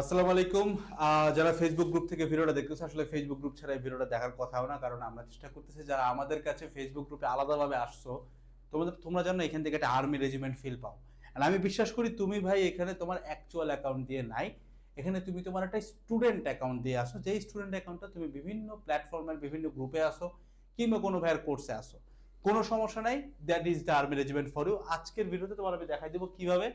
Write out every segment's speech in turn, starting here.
আসসালামু আলাইকুম। যারা ফেসবুক গ্রুপ থেকে ভিডিওটা দেখতেছে, আসলে ফেসবুক গ্রুপ ছাড়া ভিডিওটা দেখার কথাও না, কারণ আমরা চেষ্টা করতেছি যারা আমাদের কাছে ফেসবুক গ্রুপে আলাদাভাবে আসছো, তোমাদের তোমরা জানো এখান থেকে একটা আর্মি রেজিমেন্ট ফিল পাও। আর আমি বিশ্বাস করি তুমি ভাই এখানে তোমার অ্যাকচুয়াল অ্যাকাউন্ট দিয়ে নাই, এখানে তুমি তোমার একটা স্টুডেন্ট অ্যাকাউন্ট দিয়ে আসো, যেই স্টুডেন্ট অ্যাকাউন্টটা তুমি বিভিন্ন প্ল্যাটফর্মের বিভিন্ন গ্রুপে আসো, কিংবা কোনো ভাইয়ের কোর্সে আসো। কোনো সমস্যা নাই that is the army regiment for you আজকের ভিডিওতে তোমার আমি দেখাই দেবো কীভাবে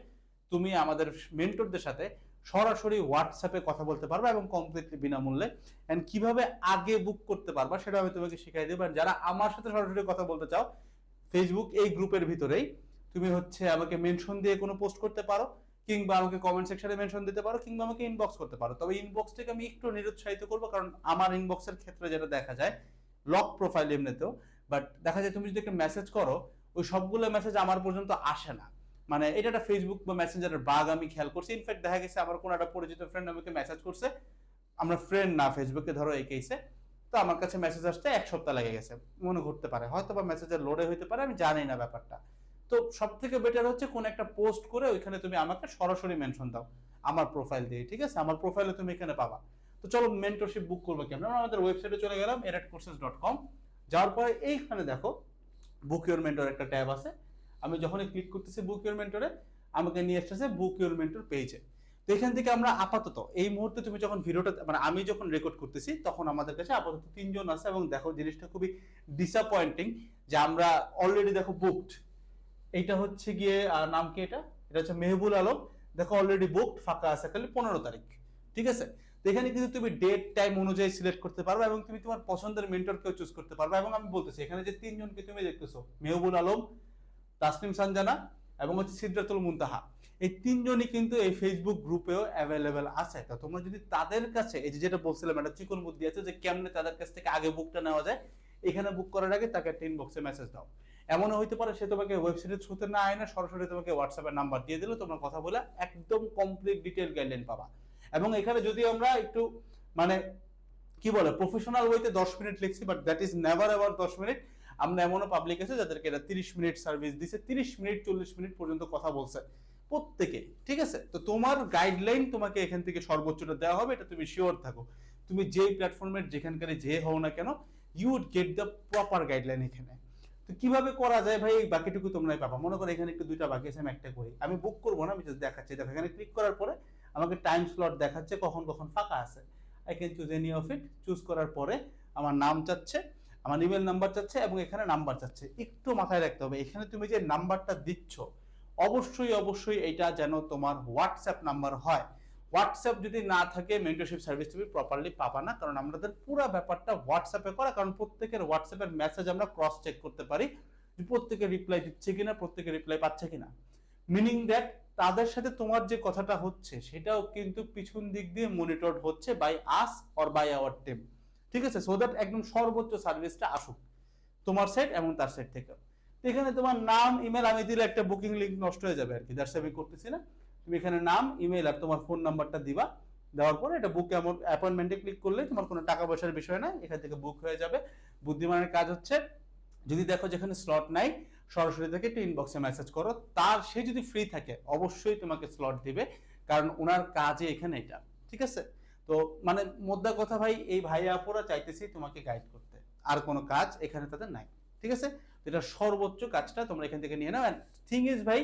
তুমি আমাদের মেন্টরদের সাথে সরাসরি হোয়াটসঅ্যাপে কথা বলতে পারবে এবং কমপ্লিটলি বিনামূল্যে। অ্যান্ড কীভাবে আগে বুক করতে পারবা সেটা আমি তোমাকে শিখাই দেবো। যারা আমার সাথে সরাসরি কথা বলতে চাও ফেসবুক এই গ্রুপের ভিতরেই তুমি হচ্ছে আমাকে মেনশন দিয়ে কোনো পোস্ট করতে পারো, কিংবা আমাকে কমেন্ট সেকশনে মেনশন দিতে পারো, কিংবা আমাকে ইনবক্স করতে পারো। তবে ইনবক্সটাকে আমি একটু নিরুৎসাহিত করব, কারণ আমার ইনবক্সের ক্ষেত্রে যেটা দেখা যায় লক প্রোফাইল এমনিতেও বাট দেখা যায় তুমি যদি একটা মেসেজ করো, ওই সবগুলো মেসেজ আমার পর্যন্ত আসে না। মানে এটা একটা ফেসবুক বা মেসেঞ্জারের বাগ আমি খেয়াল করছি। ইনফ্যাক্ট দেখা গেছে আমার কোনো একটা পরিচিত ফ্রেন্ড আমাকে মেসেজ করছে। আমরা ফ্রেন্ড না ফেসবুকে ধরো এই কেসে তো আমার কাছে মেসেজ আসতে এক সপ্তাহ লেগে গেছে। মনে ঘুরতে পারে। হয়তো বা মেসেজের লোডে হইতে পারে, আমি জানি না ব্যাপারটা। তো সব থেকে বেটার হচ্ছে কোন একটা পোস্ট করে ওইখানে তুমি আমাকে সরাসরি মেনশন দাও। আমার প্রোফাইল দিয়ে, ঠিক আছে? আমার প্রোফাইলে তুমি এখানে পাবা। তো চলো মেন্টরশিপ বুক করব কেমন আমাদের ওয়েবসাইটে চলে গেলাম এরাট কোর্সেস ডট কম যাওয়ার পরে এইখানে দেখো বুক ইউর মেন্টর একটা ট্যাব আছে। আমি যখনই ক্লিক করতেছি বুক ইউর মেন্টরে আমাকে নিয়ে আসতেছে বুক ইউর মেন্টর তো এখান থেকে আমরা আপাতত এই মুহূর্তে তুমি যখন ভিডিওটা মানে আমি যখন রেকর্ড করতেছি, তখন আমাদের কাছে আপাতত তিনজন আছে এবং দেখো জিনিসটা খুবই ডিসঅ্যাপয়েন্টিং যে আমরা অলরেডি দেখো বুকড এইটা হচ্ছে গিয়ে নাম কি এটা? এটা হচ্ছে মেহবুল আলম। দেখো অলরেডি বুকড ফাঁকা আছে খালি পনেরো তারিখ। ঠিক আছে? তো এখানে কিন্তু তুমি ডেট টাইম অনুযায়ী সিলেক্ট করতে পারবে এবং তুমি তোমার পছন্দের মেন্টরকেও চুজ করতে পারবে এবং আমি বলতেছি, এখানে যে তিনজনকে তুমি দেখতেছো, মেহবুল আলম তাসনিম সানজানা এবং হচ্ছে সিদ্ধাতুল মুনতাহা। এই তিনজনই কিন্তু এই ফেসবুক গ্রুপেও অ্যাভেলেবেল আছে। তো তোমরা যদি তাদের কাছে, এই যে যেটা বলছিলাম, একটা চিকন বুদ্ধি আছে যে কেমনে তাদের কাছ থেকে আগে বুকটা নেওয়া যায়, এখানে বুক করার আগে তাকে একটা ইনবক্সে মেসেজ দাও। এমনও হইতে পারে সে তোমাকে ওয়েবসাইটের থ্রুতে না আয় না সরাসরি তোমাকে হোয়াটসঅ্যাপের নাম্বার দিয়ে দিলে, তোমরা কথা বলে একদম কমপ্লিট ডিটেল গাইডলাইন পাবা। এবং এখানে যদি আমরা একটু মানে কি বলে প্রফেশনাল ওয়েতে দশ মিনিট লিখছি but that is never ever দশ মিনিট আমরা এমনও পাবলিক আছে যাদেরকে এটা তিরিশ মিনিট সার্ভিস দিছে, তিরিশ মিনিট, চল্লিশ মিনিট পর্যন্ত কথা বলছে প্রত্যেকে ঠিক আছে? তো তোমার গাইডলাইন তোমাকে এখান থেকে সর্বোচ্চটা দেওয়া হবে, এটা তুমি শিওর থাকো। তুমি যেই প্ল্যাটফর্মের যেখানকারে যে হও না কেন you would get the proper guideline এখানে। তো কীভাবে করা যায় ভাই? এই বাকিটুকু তোমরাই পাবা। মনে করো এখানে একটু দুইটা বাকি আছে, আমি একটা করি। আমি বুক করব না, আমি জাস্ট দেখাচ্ছি। দেখো, এখানে ক্লিক করার পরে আমাকে টাইম স্লট দেখাচ্ছে কখন কখন ফাঁকা আছে। I can choose any of it choose করার পরে আমার নাম চাচ্ছে। আমার ইমেল নাম্বার চাচ্ছে এবং এখানে নাম্বার চাচ্ছে একটু মাথায় রাখতে হবে, এখানে তুমি যে নাম্বারটা দিচ্ছ, অবশ্যই অবশ্যই এটা যেন তোমার হোয়াটসঅ্যাপ নাম্বার হয়। হোয়াটসঅ্যাপ যদি না থাকে মেন্টরশিপ সার্ভিস তুমি প্রপারলি পাবা না, কারণ আমাদের পুরো ব্যাপারটা হোয়াটসঅ্যাপে করা, কারণ প্রত্যেকের হোয়াটসঅ্যাপের মেসেজ আমরা ক্রস চেক করতে পারি যে প্রত্যেকে রিপ্লাই দিচ্ছে কিনা, প্রত্যেকে রিপ্লাই পাচ্ছে কিনা। মিনিং দ্যাট তাদের সাথে তোমার যে কথাটা হচ্ছে, সেটাও কিন্তু পিছন দিক দিয়ে মনিটর হচ্ছে by us or by our team ঠিক আছে? সো দ্যাট একদম সর্বোচ্চ সার্ভিসটা আসুক। তোমার সেট এবং তার সেট থেকে। এখানে তোমার নাম ইমেল আমি দিলে একটা বুকিং লিঙ্ক নষ্ট হয়ে যাবে আর কি দ্যাটস আমি করতেছি না। তুমি এখানে নাম ইমেল আর তোমার ফোন নাম্বারটা দিবা। দেওয়ার পরে এটা বুক অ্যাপয়েন্টমেন্টে ক্লিক করলে তোমার কোনো টাকা পয়সার বিষয় না এখান থেকে বুক হয়ে যাবে। বুদ্ধিমানের কাজ হচ্ছে, যদি দেখো যেখানে স্লট নাই, সরাসরি থেকে একটু ইনবক্সে মেসেজ করো। তার, সে যদি ফ্রি থাকে, অবশ্যই তোমাকে স্লট দিবে। কারণ ওনার কাজে এখানে এটা। ঠিক আছে? তো মানে মোদ্দা কথা ভাই, এই ভাই আপুরা চাইতেছি তোমাকে গাইড করতে। আর কোনো কাজ এখানে তাদের নাই, ঠিক আছে? এটা সর্বোচ্চ কাজটা তোমরা এখান থেকে নিয়ে নাও। থিং ইজ ভাই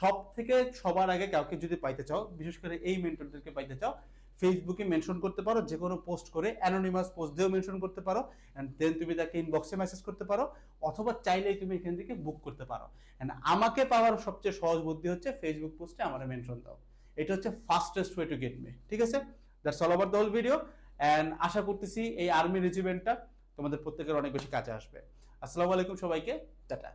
সব থেকে সবার আগে কাউকে যদি পাইতে চাও, বিশেষ করে এই মেন্টরদেরকে পাইতে চাও ফেসবুকে মেনশন করতে পারো যে কোনো পোস্ট করে অ্যানোনিমাস পোস্ট দিয়েও মেনশন করতে পারো অ্যান্ড দেন তুমি তাকে ইনবক্সে মেসেজ করতে পারো, অথবা চাইলেই তুমি এখান থেকে বুক করতে পারো। অ্যান্ড আমাকে পাওয়ার সবচেয়ে সহজ বুদ্ধি হচ্ছে ফেসবুক পোস্টে আমার মেনশন দাও। এটা হচ্ছে fastest way to get me ঠিক আছে? That's all over the whole video and আশা করতেছি এই আর্মি রেজিমেন্টটা তোমাদের প্রত্যেকের অনেক বেশি কাজে আসবে। আসসালামু আলাইকুম সবাইকে। টাটা।